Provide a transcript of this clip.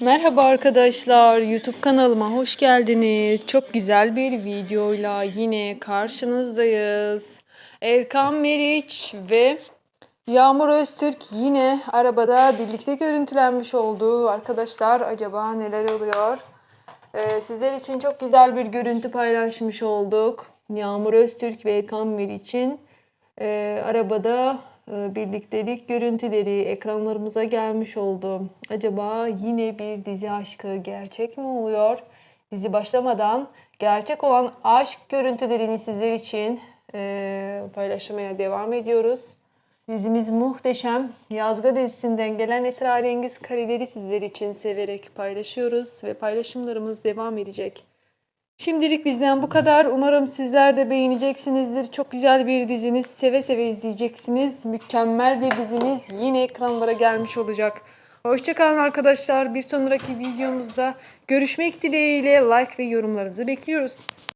Merhaba arkadaşlar, YouTube kanalıma hoş geldiniz. Çok güzel bir videoyla yine karşınızdayız. Erkan Meriç ve Yağmur Öztürk yine arabada birlikte görüntülenmiş oldu. Arkadaşlar acaba neler oluyor? Ee, sizler için çok güzel bir görüntü paylaşmış olduk. Yağmur Öztürk ve Erkan Meriç'in e, arabada birliktelik görüntüleri ekranlarımıza gelmiş oldu. Acaba yine bir dizi aşkı gerçek mi oluyor? Dizi başlamadan gerçek olan aşk görüntülerini sizler için e, paylaşmaya devam ediyoruz. Dizimiz muhteşem. Yazga dizisinden gelen esrarengiz kareleri sizler için severek paylaşıyoruz ve paylaşımlarımız devam edecek. Şimdilik bizden bu kadar. Umarım sizler de beğeneceksinizdir. Çok güzel bir diziniz. Seve seve izleyeceksiniz. Mükemmel bir dizimiz yine ekranlara gelmiş olacak. Hoşçakalın arkadaşlar. Bir sonraki videomuzda görüşmek dileğiyle like ve yorumlarınızı bekliyoruz.